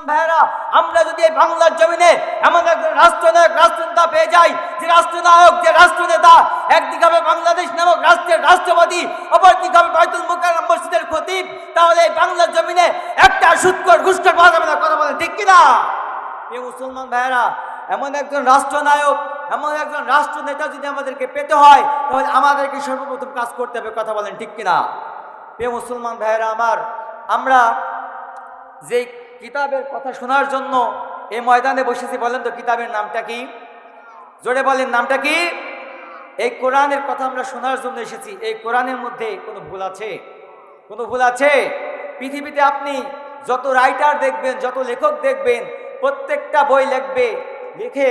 মুসলমান ভাইয়েরা, আমরা যদি এই বাংলার জমিনে এমন একজন রাষ্ট্রনায়ক, রাষ্ট্রনেতা পেয়ে যাই, যে রাষ্ট্রনায়ক, যে রাষ্ট্রনেতা, একদিকে হবে বাংলাদেশ নামক রাষ্ট্রের রাষ্ট্রপতি, অপরদিকে হবে বাইতুল মুকাররম মসজিদের খতিব, তাহলে এই বাংলার জমিনে একটা সুৎকর ঘুষকর পাওয়া যাবে না, কথা বলেন ঠিক কিনা? এই মুসলমান ভাইয়েরা, এমন একজন রাষ্ট্রনায়ক, এমন একজন রাষ্ট্রনেতা যদি আমাদেরকে পেতে হয়, তাহলে আমাদেরকে সর্বপ্রথম কাজ করতে হবে, কথা বলেন ঠিক কিনা? প্রিয় মুসলমান ভাইয়েরা আমার, আমরা যে কিতাবের কথা শোনার জন্য এই ময়দানে বসেছি। বলেন তো, কিতাবের নামটা কি? জোরে বলেন, নামটা কি? এই কোরআনের কথা আমরা শোনার জন্য এসেছি। এই কোরআনের মধ্যে কোনো ভুল আছে? কোনো ভুল আছে? পৃথিবীতে আপনি যত রাইটার দেখবেন, যত লেখক দেখবেন, প্রত্যেকটা বই লিখবে, লিখে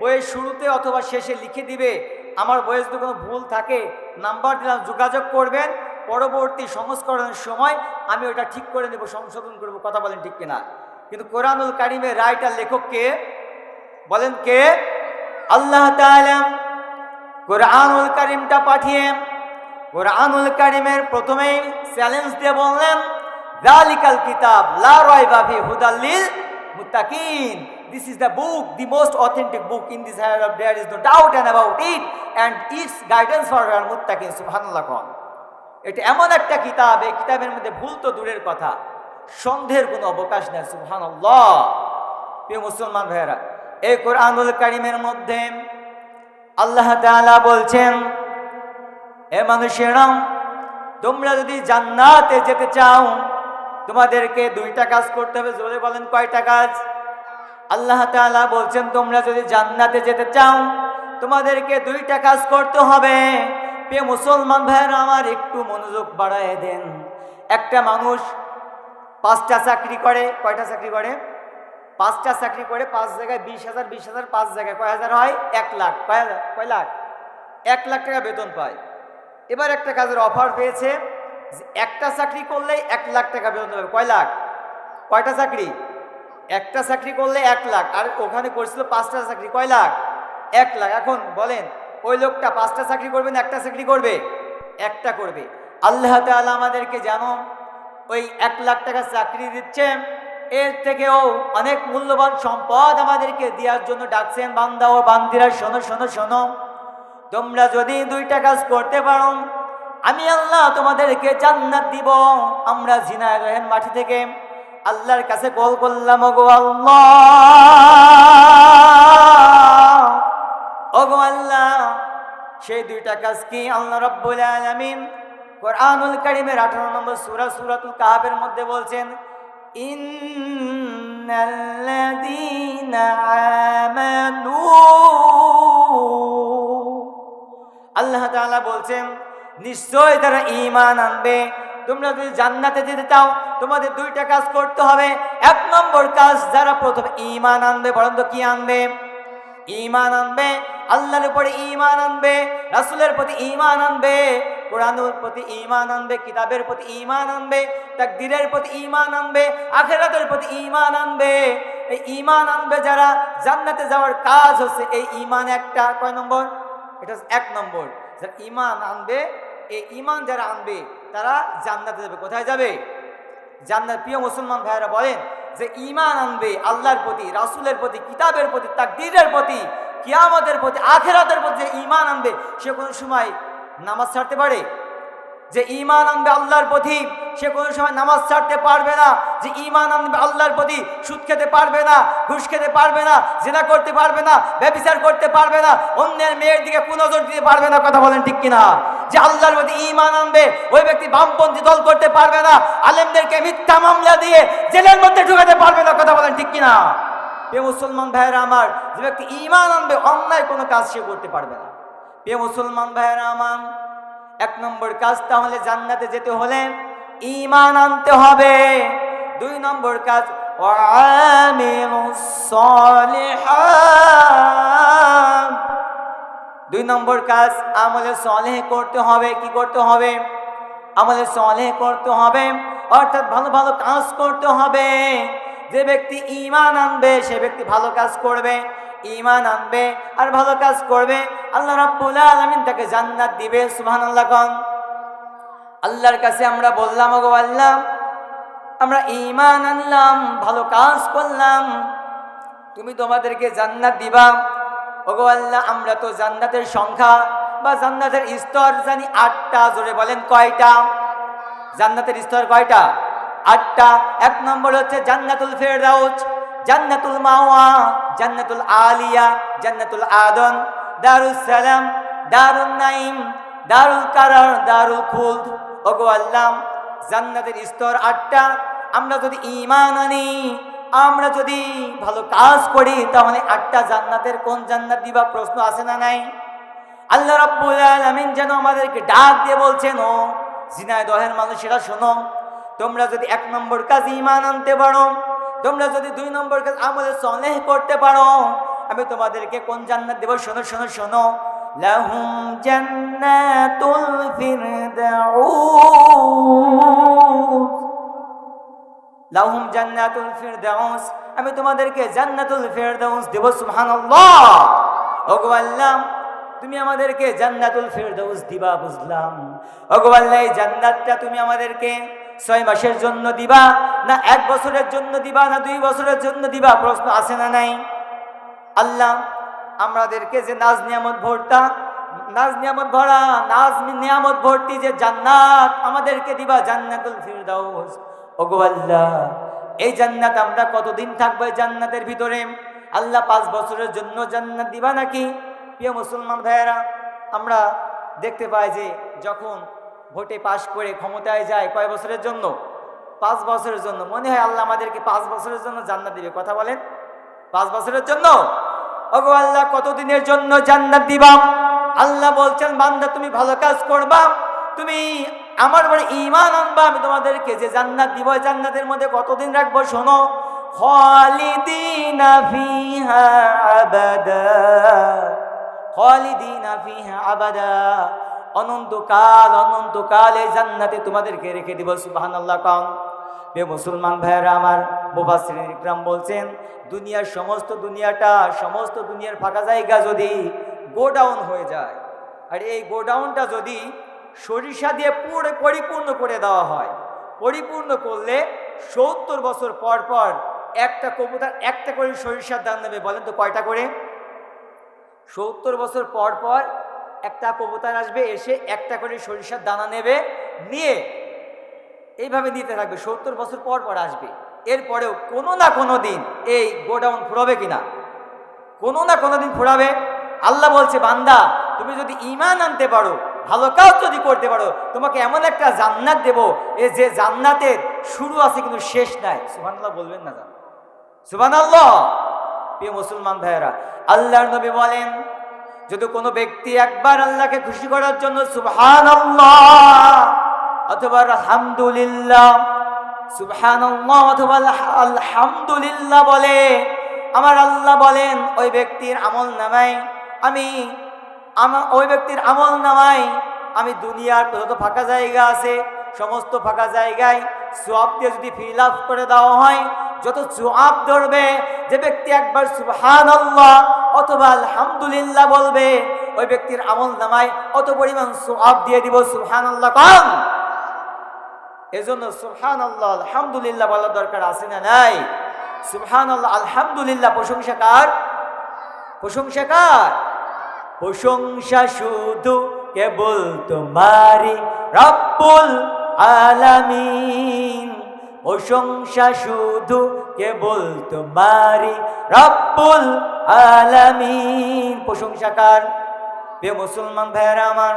বইয়ের শুরুতে অথবা শেষে লিখে দিবে। আমার বইয়ে যদি কোনো ভুল থাকে, নাম্বার দিলাম, যোগাযোগ করবেন। পরবর্তী সংস্করণের সময় আমি ওটা ঠিক করে নেব, সংশোধন করব, কথা বলেন ঠিক কিনা। কিন্তু কোরআনুল কারিমের রাইটার লেখক কে? বলেন কে? আল্লাহ তাআলা। কোরআনুল কারিমটা পাঠিয়ে, কোরআনুল কারিমের প্রথমেই চ্যালেঞ্জ দিয়ে বললেন জালিকাল কিতাব, লা রাইবা ফি হুদাল্লিল মুত্তাকিন। This is the book the most authentic book in this hand of there is no doubt and about it and its guidance for আর মুত্তাকিন সুবহানাল্লাহ কোন। এটা এমন একটা কিতাব, এই কিতাবের মধ্যে ভুল তো দূরের কথা। সন্দেহের কোনো অবকাশ নেই প্রিয় মুসলমান ভাইয়েরা, এই কোরআনুল কারিমের মধ্যে আল্লাহ তাআলা বলছেন এ মানুষেরা, তোমরা যদি জান্নাতে যেতে চাও, তোমাদেরকে দুইটা কাজ করতে হবে, জোরে বলেন কয়টা কাজ? আল্লাহ তাআলা বলছেন, তোমরা যদি জান্নাতে যেতে চাও, তোমাদেরকে দুইটা কাজ করতে হবে। প্রিয় মুসলমান ভাইয়েরা, আমার একটু মনোযোগ বাড়ায় দেন। একটা মানুষ পাঁচটা চাকরি করে, কয়টা চাকরি করে? পাঁচটা চাকরি করে পাঁচ জায়গায় বিশ হাজার বিশ হাজার, পাঁচ জায়গায় কয় হাজার হয়? এক লাখ। কয় কয় লাখ? এক লাখ টাকা বেতন পায়। এবার একটা কাজের অফার পেয়েছে একটা চাকরি করলেই এক লাখ টাকা বেতন পাবে কয় লাখ? কয়টা চাকরি? একটা চাকরি করলে এক লাখ। আর ওখানে করছিল পাঁচটা চাকরি। কয় লাখ? এক লাখ। এখন বলেন ওই লোকটা পাঁচটা চাকরি করবে না একটা চাকরি করবে? একটা করবে। আল্লাহ তাআলা আমাদেরকে জানো ওই এক লাখ টাকা চাকরি দিচ্ছেন এর থেকেও অনেক মূল্যবান সম্পদ আমাদেরকে দেওয়ার জন্য ডাকছেন বান্দা ও বান্দিরা, শোনো শোনো শোনো। তোমরা যদি দুইটা কাজ করতে পারো, আমি আল্লাহ তোমাদেরকে জান্নাত দিব। আমরা ঝিনায় রহেন মাটি থেকে আল্লাহর কাছে কল করলাম, ওগো আল্লাহ। ওগো আল্লাহ, সেই দুইটা কাজ কি? আল্লাহ রব্বুল আলামিন কোরআনুল কারীমের 18 নম্বর সূরা সূরাতুল কাহাফের মধ্যে বলছেন আল্লাহ তাআলা বলছেন নিশ্চয় তারা ঈমান আনবে। তোমরা যদি জান্নাতে যেতে চাও, তোমাদের দুইটা কাজ করতে হবে। এক নম্বর কাজ, যারা প্রথমে ঈমান আনবে বলেন তো কি আনবে? ঈমান আনবে, আল্লাহর উপরে ঈমান আনবে, রাসুলের প্রতি ইমান আনবে, কোরআনের প্রতি ইমান আনবে, কিতাবের প্রতি ইমান আনবে, তাকদীরের প্রতি ইমান আনবে, আখেরাতের প্রতি ইমান আনবে। এই ইমান আনবে যারা, জান্নাতে যাওয়ার কাজ হচ্ছে এই ইমান একটা। কয় নম্বর? এটা এক নম্বর। যারা ঈমান আনবে, এই ইমান যারা আনবে, তারা জান্নাতে যাবে। কোথায় যাবে? জান্নাত প্রিয় মুসলমান ভাইয়েরা বলেন যে ইমান আনবে আল্লাহর প্রতি, রাসূলের প্রতি, কিতাবের প্রতি, তাকদীরের প্রতি, কিয়ামতের প্রতি, আখেরাতের প্রতি যে ঈমান আনবে, সে কোনো সময় নামাজ ছাড়তে পারে? যে ইমান আনবে আল্লাহর প্রতি, সে কোনো সময় নামাজ ছাড়তে পারবে না। যে ঈমান আনবে আল্লাহর প্রতি, সুদ খেতে পারবে না, ঘুষ খেতে পারবে না, জেনা করতে পারবে না, ব্যবিচার করতে পারবে না, অন্যের মেয়ের দিকে কুনজর দিতে পারবে না, কথা বলেন ঠিক কিনা? যে আল্লাহর প্রতি ঈমান আনবে, ওই ব্যক্তি বামপন্থী দল করতে পারবে না, আলেমদেরকে মিথ্যা মামলা দিয়ে জেলের মধ্যে ঢুকাতে পারবে না, কথা বলেন ঠিক কিনা? প্রিয় মুসলমান ভাইয়েরা আমার, যে ব্যক্তি ঈমান আনবে, অন্যায় কোনো কাজ সে করতে পারবে না। প্রিয় মুসলমান ভাইয়েরা আমার, এক নম্বর কাজ তাহলে জান্নাতে যেতে হলে ঈমান আনতে হবে। দুই নম্বর কাজ সলিহাত দুই নম্বর কাজ আমলে সলেহ করতে হবে, কি করতে হবে? আমলে সলেহ করতে হবে, অর্থাৎ ভালো ভালো কাজ করতে হবে। যে ব্যক্তি ইমান আনবে, সে ব্যক্তি ভালো কাজ করবে ইমান আনবে আর ভালো কাজ করবে, আল্লাহ রাব্বুল আলামিন তাকে জান্নাত দিবে, সুবহানাল্লাহ কোন। আল্লাহর কাছে আমরা বললাম, ওগো আল্লাহ, আমরা ইমান আনলাম, ভালো কাজ করলাম, তুমি তোমাদেরকে জান্নাত দিবা। ওগো আল্লাহ, আমরা তো জান্নাতের সংখ্যা বা জান্নাতের স্তর জানি আটটা, জোরে বলেন কয়টা? জান্নাতের স্তর কয়টা? আটটা। এক নম্বর হচ্ছে জান্নাতুল ফেরদাউস, জান্নাতুল মাওয়া, জান্নাতুল আলিয়া, জান্নাতুল আদন, দারুস সালাম দারুল নাইম দারুল কারার, দারুল খুলদ। ওগো আল্লাহ, জান্নাতের স্তর আটটা। আমরা যদি ঈমান আনি আমরা যদি ভালো কাজ করি, তাহলে আটটা জান্নাতের কোন জান্নাত দিবা? প্রশ্ন আছে না নাই? আল্লাহ রাব্বুল আলামিন যেন আমাদেরকে ডাক দিয়ে বলছেন, ও জিনায় দহের মানুষেরা শোনো, তোমরা যদি এক নম্বর কাজ ইমান আনতে পারো, তোমরা যদি দুই নম্বর কাজ আমাদের সলেহ করতে পারো, আমি তোমাদেরকে কোন জান্নাত দেব? শোনো শোনো শোনো। লাহুম জান্নাতুল ফিরদাউস লাহুম জান্নাতুল ফিরদাউস। আমি তোমাদেরকে জান্নাতুল ফিরদাউস দেব, সুবহানাল্লাহ। ওগো আল্লাহ, তুমি আমাদেরকে জান্নাতুল ফিরদাউস দিবা, বুঝলাম। ওগো আল্লাহ, এই জান্নাতটা তুমি আমাদেরকে ছয় মাসের জন্য দিবা, না এক বছরের জন্য দিবা, না দুই বছরের জন্য দিবা, প্রশ্ন আছে না নাই? আল্লাহ, আমাদেরকে যে নাজ নিয়ামত ভর্তা নাজ নিয়ামত ভরা, নাজ নিয়ামত ভর্তি যে জান্নাত আমাদেরকে দিবা, জান্নাতুল ফিরদাউস। ওগো আল্লাহ, এই জান্নাত আমরা কতদিন থাকব এই জান্নাতের ভিতরে? আল্লাহ পাঁচ বছরের জন্য জান্নাত দিবা নাকি? প্রিয় মুসলমান ভাইয়েরা, আমরা দেখতে পাই যে যখন ভোটে পাশ করে ক্ষমতায় যায় কয় বছরের জন্য? পাঁচ বছরের জন্য। মনে হয় আল্লাহ আমাদেরকে পাঁচ বছরের জন্য জান্নাত দিবে। কথা বলেন। পাঁচ বছরের জন্য? ওগো আল্লাহ, কতদিনের জন্য জান্নাত দিবা? আল্লাহ বলছেন, বান্দা, তুমি ভালো কাজ করবা। তুমি আমার বাড়ি ইমান আনবা, আমি তোমাদেরকে যে জান্নাত দিব জান্নাতের মধ্যে কতদিন রাখব শোনো? খালিদিনা ফিহা আবাদা। খালিদিনা ফিহা আবাদা। অনন্তকাল অনন্তকাল এই জান্নাতে তোমাদেরকে রেখে দিব, সুবহানাল্লাহ কাম বে মুসলমান ভাইয়েরা আমার, মুফাসসিরিন ইকরাম বলছেন, দুনিয়ার সমস্ত দুনিয়াটা, সমস্ত দুনিয়ার ফাঁকা জায়গা যদি গোডাউন হয়ে যায়, আর এই গোডাউনটা যদি সরিষা দিয়ে পুরো পরিপূর্ণ করে দেওয়া হয়। পরিপূর্ণ করলে সত্তর বছর পর পর একটা কবুতর একটা করে সরিষার দান নেবে, বলেন তো কয়টা করে? সত্তর বছর পর পর একটা কবুতর আসবে, এসে একটা করে সরিষার দানা নেবে, নিয়ে এইভাবে নিতে থাকবে, সত্তর বছর পর পর আসবে। এরপরেও কোনো না কোনো দিন এই গোডাউন ফুরাবে কিনা কোনো না কোনো দিন ফুরাবে। আল্লাহ বলছে, বান্দা, তুমি যদি ইমান আনতে পারো ভালো কাজ যদি করতে পারো, তোমাকে এমন একটা জান্নাত দেব। এ যে জান্নাতের শুরু আছে কিন্তু শেষ নাই। সুবহানাল্লাহ বলবেন না জান? সুবহানাল্লাহ। প্রিয় মুসলমান ভাইয়েরা, আল্লাহর নবী বলেন, যদি কোনো ব্যক্তি একবার আল্লাহকে খুশি করার জন্য সুবহানাল্লাহ অথবা আলহামদুলিল্লাহ, সুবহানাল্লাহ অথবা আলহা- আলহামদুলিল্লাহ বলে, আমার আল্লাহ বলেন, ওই ব্যক্তির আমল নামাই আমি আমার ওই ব্যক্তির আমল নামাই আমি দুনিয়ার যত ফাঁকা জায়গা আছে, সমস্ত ফাঁকা জায়গায় সোয়াব দিয়ে যদি ফিল আপ করে দেওয়া হয়, যত সোয়াব ধরবে, যে ব্যক্তি একবার সুবহান অথবা আলহামদুলিল্লাহ বলবে, ওই ব্যক্তির আমল নামায় অত পরিমাণ সোয়াব দিয়ে দিব সুবহান আল্লাহ কম এজন্য সুবহান আল্লাহ আলহামদুলিল্লাহ বলার দরকার আছে না নাই? সুবহান আল্লাহ আলহামদুলিল্লাহ প্রশংসা কার? প্রশংসা শুধু কেবল তোমারি রব্বুল আলামিন। প্রশংসা শুধু কেবল তোমারি রব্বুল আলামিন। প্রশংসাকার প্রিয় মুসলমান ভাইয়েরা আমার,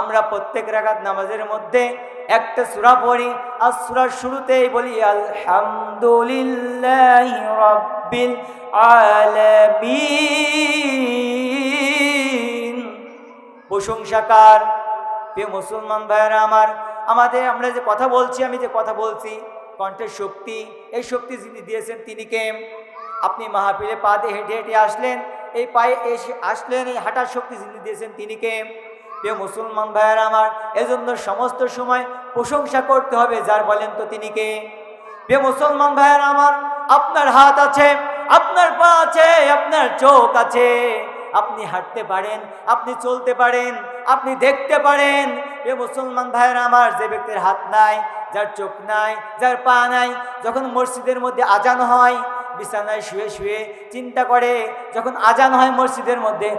আমরা প্রত্যেক রাগাত নামাজের মধ্যে একটা সূরা পড়ি, আর সূরার শুরুতেই বলি, আলহামদুলিল্লাহ রাব্বিল আলামিন। প্রশংসাকার। প্রিয় মুসলমান ভাইয়েরা আমার, আমাদের আমরা যে কথা বলছি, আমি যে কথা বলছি, কণ্ঠের শক্তি, এই শক্তি যিনি দিয়েছেন তিনি কে? আপনি মাহাপীরে পা দিয়ে হেঁটে হেঁটে আসলেন, এই পায়ে এসে আসলেন, এই হাঁটার শক্তি যিনি দিয়েছেন তিনি কে? প্রিয় মুসলমান ভাইয়েরা আমার, এজন্য সমস্ত সময় প্রশংসা করতে হবে, যার বলেন তো তিনি কে? প্রিয় মুসলমান ভাইয়েরা আমার, আপনার হাত আছে, আপনার পা আছে, আপনার চোখ আছে। আপনি হাঁটতে পারেন, আপনি চলতে পারেন, আপনি দেখতে পারেন। এ মুসলমান ভাইয়ের আমার, যে ব্যক্তির হাত নাই, যার চোখ নাই, যার পা নাই, যখন মসজিদের মধ্যে আজান হয়, বিছানায় শুয়ে শুয়ে চিন্তা করে, যখন আজান হয় মসজিদের মধ্যে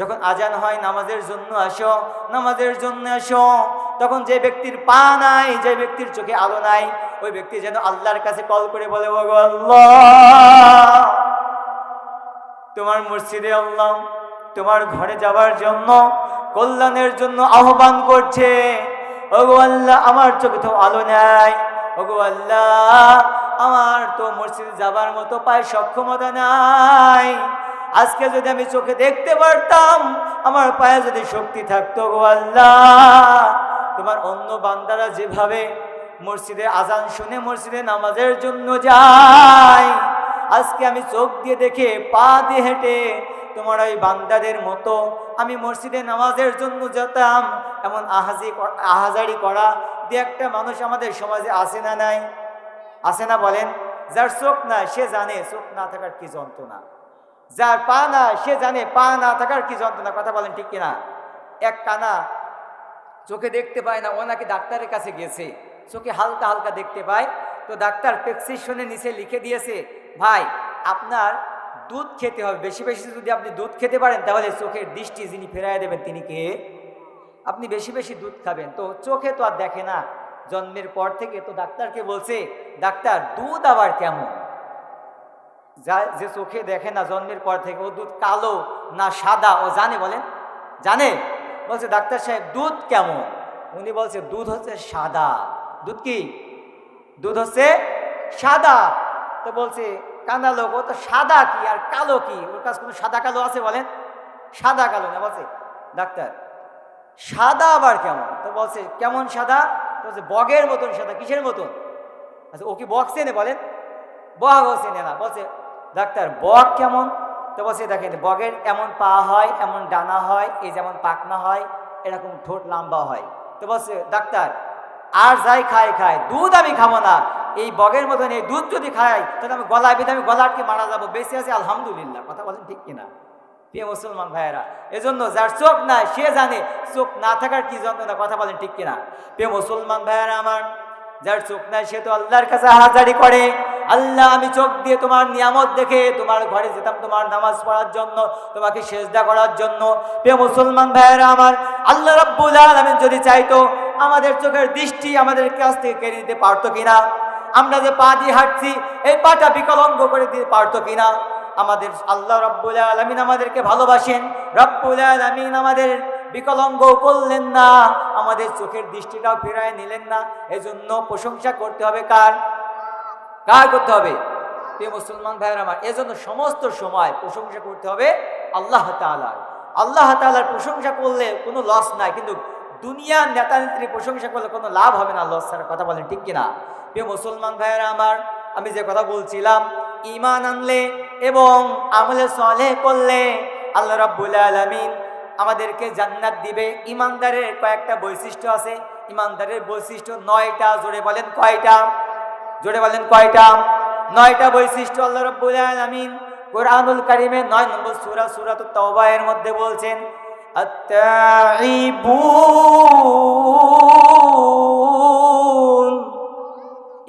যখন আজান হয়, নামাজের জন্য আসো, নামাজের জন্য আসো, তখন যে ব্যক্তির পা নাই, যে ব্যক্তির চোখে আলো নাই ওই ব্যক্তি যেন আল্লাহর কাছে কল করে বলে, "ওগো আল্লাহ, তোমার মসজিদে আল্লাহ, তোমার ঘরে যাওয়ার জন্য কল্যাণের জন্য আহ্বান করছে। ওগো আল্লাহ, আমার চোখে তো আলো নাই। ওগো আল্লাহ, আমার তো মসজিদে যাবার মতো পায়ে সক্ষমতা নাই। আজকে যদি আমি চোখে দেখতে পারতাম, আমার পায়ে যদি শক্তি থাকতো গো আল্লাহ, তোমার অন্য বান্দারা যেভাবে মসজিদে আজান শুনে মসজিদে নামাজের জন্য যায় আজকে আমি চোখ দিয়ে দেখে, পা দিয়ে হেঁটে তোমার ওই বান্দাদের মতো আমি মসজিদে নামাজের জন্য যেতাম। এমন আহাজি আহাজারি করা দু একটা মানুষ আমাদের সমাজে আসে না নাই? আসে না বলেন? যার চোখ না সে জানে চোখ না থাকার কি যন্ত্রণা। যার পা না সে জানে পা না থাকার কি যন্ত্রণা। কথা বলেন ঠিক কিনা? এক কানা চোখে দেখতে পায় না, ও নাকি ডাক্তারের কাছে গেছে। চোখে হালকা হালকা দেখতে পায়। তো ডাক্তার প্রেসক্রিপশনে নিচে লিখে দিয়েছে, ভাই, আপনার দুধ খেতে হবে। বেশি বেশি যদি আপনি দুধ খেতে পারেন, তাহলে চোখের দৃষ্টি যিনি ফেরাই দেবেন, তিনি কে? আপনি বেশি বেশি দুধ খাবেন। তো চোখে তো আর দেখে না। জন্মের পর থেকে তো ডাক্তারকে বলছে, ডাক্তার, দুধ আবার কেমন? যা, যে চোখে দেখে না, জন্মের পর থেকে ও দুধ কালো না সাদা, ও জানে বলেন? জানে? বলছে, ডাক্তার সাহেব, দুধ কেমন? উনি বলছে, দুধ হচ্ছে সাদা। দুধ কি? দুধ হচ্ছে সাদা। তো বলছে, কানা লোক তো সাদা কি আর কালো কি? ওর কাছে কোনো সাদা কালো আছে বলেন? সাদা কালো না, বলছে, ডাক্তার, সাদা আবার কেমন? তো বলছে, কেমন সাদা? তো বলছে, বগের মতন সাদা, কিসের মতন? আচ্ছা ও কি বক চেনে বলেন? ও চেনে না। বলছে, ডাক্তার বক কেমন? তো বলছে, দেখেন, বগের এমন পা হয়, এমন ডানা হয়, এই যেমন পাকনা হয়, এরকম ঠোঁট লম্বা হয়। তো বলছে, ডাক্তার আর যাই খাই খায় দুধ আমি খাব না। এই বগের মতন এই দুধ যদি খাই, তাহলে আমি গলায় বেঁধে আমি গলা আটকে মারা যাব। বেঁচে আছে, আলহামদুলিল্লাহ। কথা বলেন ঠিক কিনা? প্রিয় মুসলমান ভাইয়েরা, এজন্য যার চোখ নাই, সে জানে চোখ না থাকার কি যন্ত্রণা, কথা বলেন ঠিক কিনা? প্রিয় মুসলমান ভাইয়েরা আমার, যার চোখ নাই, সে তো আল্লাহর কাছে হাজারি করে। আল্লাহ, আমি চোখ দিয়ে তোমার নিয়ামত দেখে তোমার ঘরে যেতাম, তোমার নামাজ পড়ার জন্য, তোমাকে সেজদা করার জন্য। প্রিয় মুসলমান ভাইয়েরা আমার, আল্লাহ রাব্বুল আলামিন যদি চাইতো আমাদের চোখের দৃষ্টি আমাদের কাছ থেকে কেড়ে নিতে পারতো কিনা? আমরা যে পা দিয়ে হাঁটছি, এই পাটা বিকলঙ্গ করে দিতে পারতো কিনা? আমাদের আল্লাহ রব্বুল আলমিন আমাদেরকে ভালোবাসেন। রব্বুল আলমিন আমাদের বিকলঙ্গ করলেন না। আমাদের চোখের দৃষ্টিটাও ফেরায় নিলেন না। এজন্য প্রশংসা করতে হবে কার? কার করতে হবে? প্রিয় মুসলমান ভাইয়ের আমার, এজন্য সমস্ত সময় প্রশংসা করতে হবে আল্লাহ তালার আল্লাহ তালার প্রশংসা করলে কোনো লস নাই, কিন্তু দুনিয়ার নেতা নেত্রী প্রশংসা করলে কোনো লাভ হবে না লস ছাড়া কথা বলেন ঠিক কিনা? প্রিয় মুসলমান ভাইয়েরা আমার, আমি যে কথা বলছিলাম ইমান আনলে এবং আমলে সলে করলে আল্লাহ রাব্বুল আলামিন আমাদেরকে জান্নাত দিবে। ইমানদারের কয়েকটা বৈশিষ্ট্য আছে। ইমানদারের বৈশিষ্ট্য নয়টা, জোরে বলেন কয়টা? জোরে বলেন কয়টা? নয়টা বৈশিষ্ট্য আল্লাহ রাব্বুল আলামিন কোরআনুল কারিমে নয় নম্বর সুরা সুরাত তাওবা মধ্যে বলছেন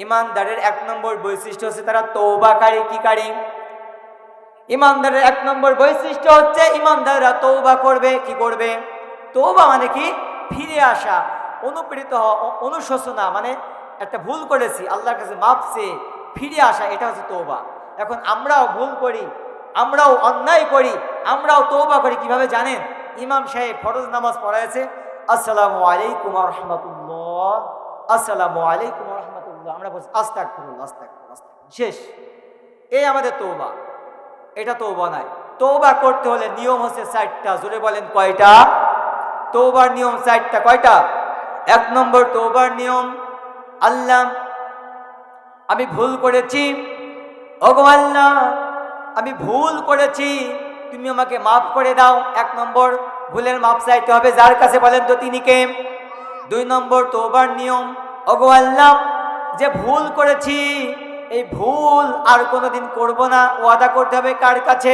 ইমানদারের এক নম্বর বৈশিষ্ট্য হচ্ছে তারা তৌবাকারী কি কারি? ইমানদারের এক নম্বর বৈশিষ্ট্য হচ্ছে ইমানদাররা তৌবা করবে, কি করবে? তৌবা মানে কি? ফিরে আসা, অনুপ্রেরিত হওয়া অনুশোচনা মানে একটা ভুল করেছি, আল্লাহর কাছে মাপছে ফিরে আসা, এটা হচ্ছে তৌবা এখন আমরাও ভুল করি, আমরাও অন্যায় করি, আমরাও তৌবা করি, কীভাবে জানেন? ইমাম সাহেব ফরজ নামাজ পড়াইছে, আসসালামু আলাইকুম রহমতুল্লাহ, আসসালামু আলাইকুম রহমতুল্লাহ। আমরা বলছি আস্তাক করুন আস্তাক শেষ। এই আমাদের তৌবা এটা তৌবা নাই। তৌবা করতে হলে নিয়ম হচ্ছে চারটা। জোরে বলেন, কয়টা? তৌবার নিয়ম চারটা। কয়টা? এক নম্বর তৌবার নিয়ম, আল্লাহ, আমি ভুল করেছি। ওগো আল্লাহ, আমি ভুল করেছি। তুমি আমাকে মাফ করে দাও। এক নম্বর, ভুলের মাপ চাইতে হবে যার কাছে বলেন তো তিনি কে? দুই নম্বর, তোবার নিয়ম। ওগো আল্লাহ, যে ভুল করেছি, এই ভুল আর কোনোদিন করব না। ওয়াদা করতে হবে কার কাছে?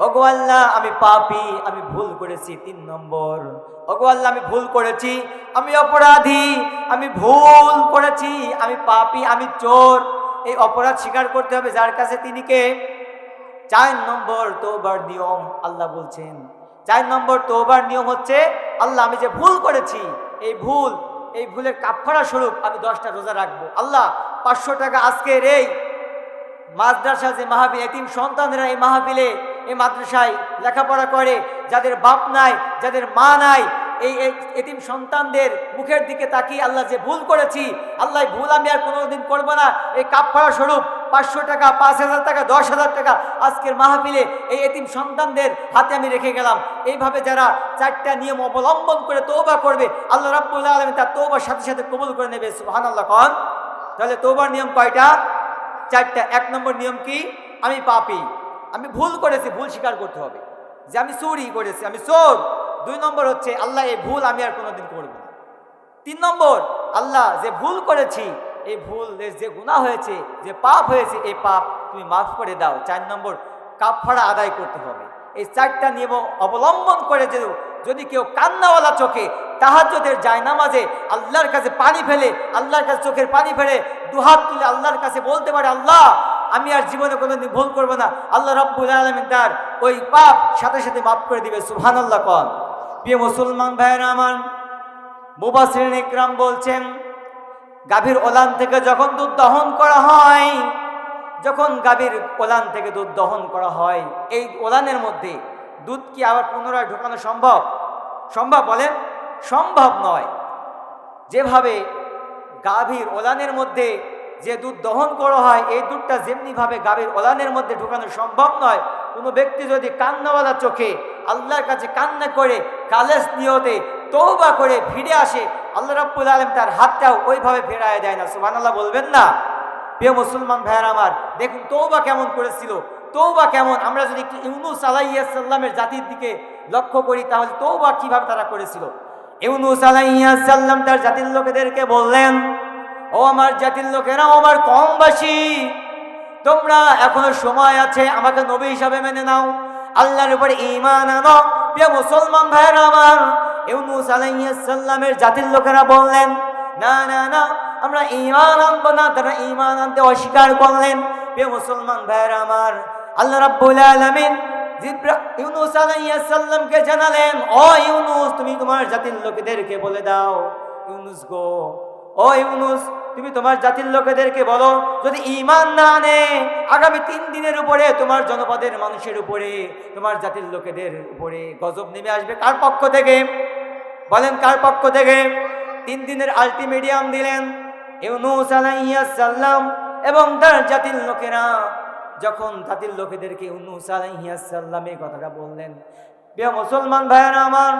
ওগো আল্লাহ, আমি পাপি, আমি ভুল করেছি। তিন নম্বর, ওগো আল্লাহ, আমি ভুল করেছি। আমি অপরাধী, আমি ভুল করেছি। আমি পাপি, আমি চোর। এই অপরাধ স্বীকার করতে হবে যার কাছে তিনি কে? চার নম্বর তোবার নিয়ম, আল্লাহ বলছেন, চার নম্বর তোবার নিয়ম হচ্ছে, আল্লাহ আমি যে ভুল করেছি, এই ভুল, এই ভুলের কাফারা স্বরূপ আমি দশটা রোজা রাখব। আল্লাহ পাঁচশো টাকা আজকের এই মাদ্রাসা যে মাহফিল, এতিম সন্তানরা এই মাহাবিলে এই মাদ্রাসায় লেখাপড়া করে, যাদের বাপ নাই, যাদের মা নাই, এই এই এতিম সন্তানদের মুখের দিকে তাকিয়ে আল্লাহ যে ভুল করেছি, আল্লাহ ভুল আমি আর কোনোদিন করব না, এই কাপড়া স্বরূপ পাঁচশো টাকা, পাঁচ হাজার টাকা, দশ হাজার টাকা আজকের মাহফিলে এই এতিম সন্তানদের হাতে আমি রেখে গেলাম। এইভাবে যারা চারটা নিয়ম অবলম্বন করে তৌবা করবে, আল্লাহ রাব্বুল আলমী তার তৌবার সাথে সাথে কবুল করে নেবে সুহান আল্লাহ কন, তাহলে তৌবার নিয়ম কয়টা? চারটা। এক নম্বর নিয়ম কি? আমি পাপি। আমি ভুল করেছি, ভুল স্বীকার করতে হবে। যে আমি চুরি করেছি, আমি চোর। দুই নম্বর হচ্ছে, আল্লাহ এই ভুল আমি আর কোনোদিন করব না। তিন নম্বর, আল্লাহ যে ভুল করেছি এই ভুল যে গুণা হয়েছে, যে পাপ হয়েছে, এই পাপ তুমি মাফ করে দাও। চার নম্বর কাপড়া আদায় করতে হবে। এই চারটা নিয়ম অবলম্বন করে যে যদি কেউ কান্নাওয়ালা চোখে তাহাজ্যদের যায় নামাজে আল্লাহর কাছে পানি ফেলে, আল্লাহর কাছে চোখের পানি ফেলে, দুহাত তুলে আল্লাহর কাছে বলতে পারে, আল্লাহ, আমি আর জীবনে কোনোদিন ভুল করব না। আল্লাহ রব্বুল আলমিন তার ওই পাপ সাথে সাথে মাফ করে দিবে। সুহান আল্লাহ কন। প্রিয় মুসলমান ভাইয়েরা আমার মুবাসির ইকরাম বলছেন গাভীর ওলান থেকে যখন দুধ দহন করা হয়, যখন গাভীর ওলান থেকে দুধ দহন করা হয়, এই ওলানের মধ্যে দুধ কি আবার পুনরায় ঢোকানো সম্ভব? সম্ভব বলেন, সম্ভব নয়। যেভাবে গাভীর ওলানের মধ্যে যে দুধ দহন করা হয়, এই দুধটা যেমনিভাবে গাভীর ওলানের মধ্যে ঢোকানো সম্ভব নয়, কোনো ব্যক্তি যদি কান্নাওয়ালা চোখে আল্লাহর কাছে কান্না করে কালেস নিয়তে তৌবা করে ফিরে আসে আল্লাহ রাব্বুল আলম তার হাতটাও ওইভাবে ফেরায় দেয় না সুবাহ আল্লাহ বলবেন না। প্রিয় মুসলমান ভাইয়ার আমার, দেখুন তৌবা কেমন করেছিল তৌবা কেমন? আমরা যদি একটু ইউনুস আলাইসাল্লামের জাতির দিকে লক্ষ্য করি, তাহলে তৌবা কীভাবে তারা করেছিল? ইউনুস আলাইসাল্লাম তার জাতির লোকেদেরকে বললেন, ও আমার জাতির লোকেরা আমার কমবাসী, তোমরা এখনও সময় আছে আমাকে নবী হিসাবে মেনে নাও। আল্লাহর উপরে ইমান আনো। প্রিয় মুসলমান ভাইয়েরা আমার, ইউনুস আলাইসাল্লামের জাতির লোকেরা বললেন, না না না, আমরা ইমান আনব না, তারা ইমান আনতে অস্বীকার করলেন। প্রিয় মুসলমান ভাইয়েরা আমার, আল্লাহ রাব্বুল আলামিন ইউনুস আলাইসাল্লামকে জানালেন, ও ইউনুস, তুমি তোমার জাতির লোকেদেরকে বলে দাও। ইউনুস গো ও ইউনুস, তুমি তোমার জাতির লোকেদেরকে বলো, যদি ইমান না আনে, আগামী তিন দিনের উপরে তোমার জনপদের মানুষের উপরে, তোমার জাতির লোকেদের উপরে গজব নেমে আসবে কার পক্ষ থেকে? বলেন কার পক্ষ থেকে? তিন দিনের আলটিমেডিয়াম দিলেন ইউনুস আলাইহিয়াসাল্লাম এবং তার জাতির লোকেরা। যখন জাতির লোকেদেরকে ইউনুস আলাইহিয়াসাল্লাম এই কথাটা বললেন, প্রিয় মুসলমান ভাইয়েরা আমার